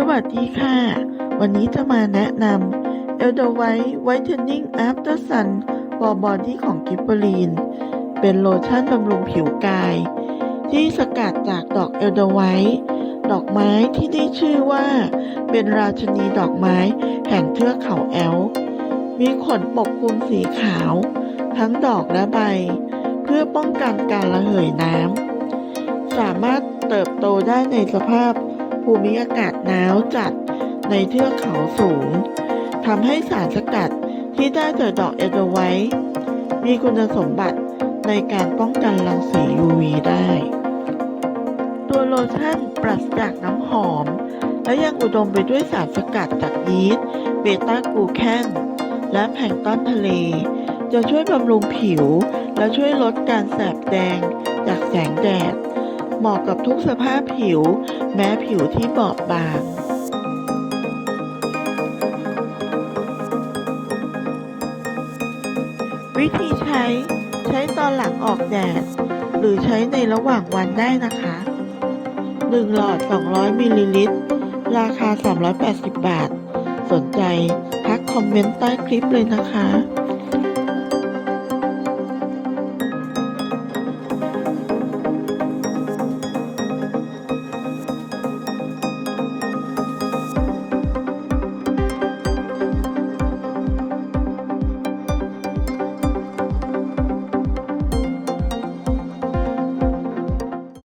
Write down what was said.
สวัสดีค่ะ วันนี้จะมาแนะนำ e l d e r White Whitening After Sun for Body ของกิบบลีน เป็นโลชั่นบำรุงผิวกาย ที่สกัดจากดอกเอลเดอร์ไวท์ดอกไม้ที่ได้ชื่อว่า เป็นราชนีดอกไม้แห่งเทือกเขาแอล มีขนปกคลุมสีขาว ทั้งดอกและใบ เพื่อป้องกันการระเหยน้ำสามารถเติบโตได้ในสภาพ ภูมิอากาศหนาวจัดในเทือกเขาสูงทำให้สารสกัดที่ได้จากดอกเอเดอร์ไวท์มีคุณสมบัติในการป้องกันรังสี UV ได้ ตัวโลชั่นปราศจากน้ำหอม และยังอุดมไปด้วยสารสกัดจากยีสต์เบต้ากูแคนและแผงต้อนทะเล จะช่วยบำรุงผิวและช่วยลดการแสบแดงจากแสงแดด เหมาะกับทุกสภาพผิว แม้ผิวที่บอบบางวิธีใช้ใช้ตอนหลังออกแดด หรือใช้ในระหว่างวันได้นะคะ 1 หลอด 200 มิลลิลิตร ราคา 380 บาท สนใจทักคอมเมนต์ใต้คลิปเลยนะคะ